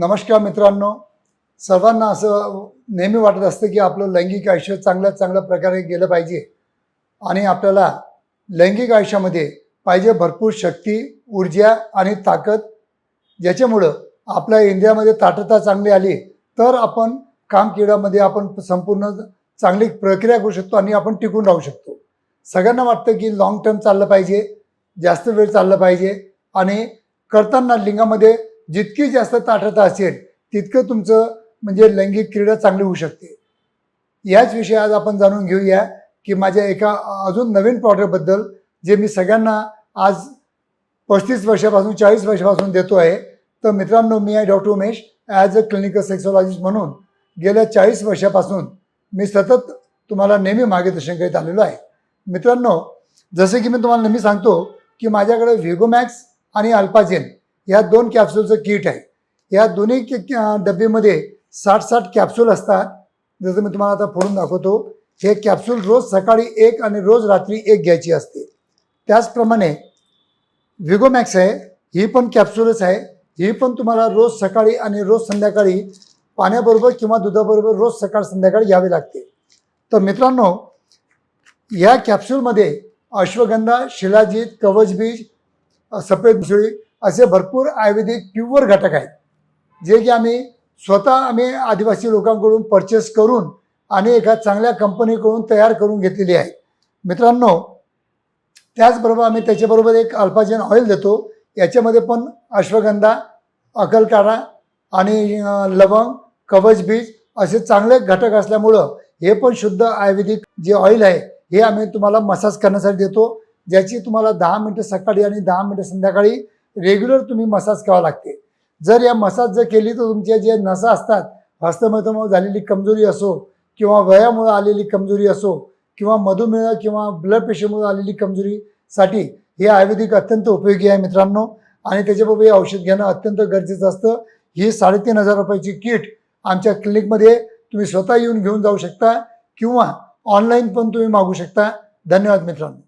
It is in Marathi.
नमस्कार मित्रांनो. सर्वांना असं नेहमी वाटत असतं की आपलं लैंगिक आयुष्य चांगल्या चांगल्या प्रकारे गेलं पाहिजे. आणि आपल्याला लैंगिक आयुष्यामध्ये पाहिजे भरपूर शक्ती ऊर्जा आणि ताकद. ज्याच्यामुळं आपल्या इंडियामध्ये ताटता चांगली आली तर आपण कामकिडामध्ये आपण संपूर्ण चांगली प्रक्रिया करू शकतो आणि आपण टिकून राहू शकतो. सगळ्यांना वाटतं की लॉंग टर्म चाललं पाहिजे जास्त वेळ चाललं पाहिजे. आणि करताना लिंगामध्ये जितकी जास्त ताठरता असेल तितकं तुमचं म्हणजे लैंगिक क्रीडा चांगली होऊ शकते. याच विषयी आज आपण जाणून घेऊया की माझ्या एका अजून नवीन प्रॉडक्टबद्दल जे मी सगळ्यांना आज पस्तीस वर्षापासून चाळीस वर्षापासून देतो आहे. तर मित्रांनो मी आहे doctor Umesh as a clinical sexologist म्हणून गेल्या चाळीस वर्षापासून मी सतत तुम्हाला नेहमी मार्गदर्शन करीत आलेलो आहे. मित्रांनो जसे की मी तुम्हाला नेहमी सांगतो की माझ्याकडे व्हिगोमॅक्स आणि अल्पाजेन या दोन कॅप्सूलचं किट आहे. या दोन्ही कि- डब्बेमध्ये साठ साठ कॅप्सूल असतात. जसं मी तुम्हाला आता फोडून दाखवतो हे कॅप्सूल रोज सकाळी एक आणि रोज रात्री एक घ्यायची असते. त्याचप्रमाणे विगोमॅक्स आहे ही पण कॅप्सूलच आहे. ही पण तुम्हाला रोज सकाळी आणि रोज संध्याकाळी पाण्याबरोबर किंवा दुधाबरोबर रोज सकाळ संध्याकाळी घ्यावी लागते. तर मित्रांनो या कॅप्सूलमध्ये अश्वगंधा शिलाजीत कवचबीज सफेद मुसळी असे भरपूर आयुर्वेदिक प्युअर घटक आहेत. जे की आम्ही स्वतः आम्ही आदिवासी लोकांकडून परचेस करून आणि एका चांगल्या कंपनीकडून तयार करून घेतलेली आहे. मित्रांनो त्याचबरोबर आम्ही त्याच्याबरोबर एक अल्फाजेन ऑइल देतो. याच्यामध्ये पण अश्वगंधा अकलकारा आणि लवंग कवच बीज असे चांगले घटक असल्यामुळं हे पण शुद्ध आयुर्वेदिक जे ऑइल आहे हे आम्ही तुम्हाला मसाज करण्यासाठी देतो. ज्याची तुम्हाला दहा मिनटं सकाळी आणि दहा मिनटं संध्याकाळी रेग्युलर तुम्ही मसाज करावा लागते. जर या मसाज जर केली तर तुमच्या जे नसा असतात हस्तमैथमुळे झालेली कमजोरी असो किंवा वयामुळे आलेली कमजोरी असो किंवा मधुमेह किंवा ब्लड प्रेशरमुळे आलेली कमजोरीसाठी हे आयुर्वेदिक अत्यंत उपयोगी आहे मित्रांनो. आणि त्याच्याबरोबर हे औषध घेणं अत्यंत गरजेचं असतं. ही साडेतीन हजार रुपयाची किट आमच्या क्लिनिकमध्ये तुम्ही स्वतः येऊन घेऊन जाऊ शकता किंवा ऑनलाईन पण तुम्ही मागू शकता. धन्यवाद मित्रांनो.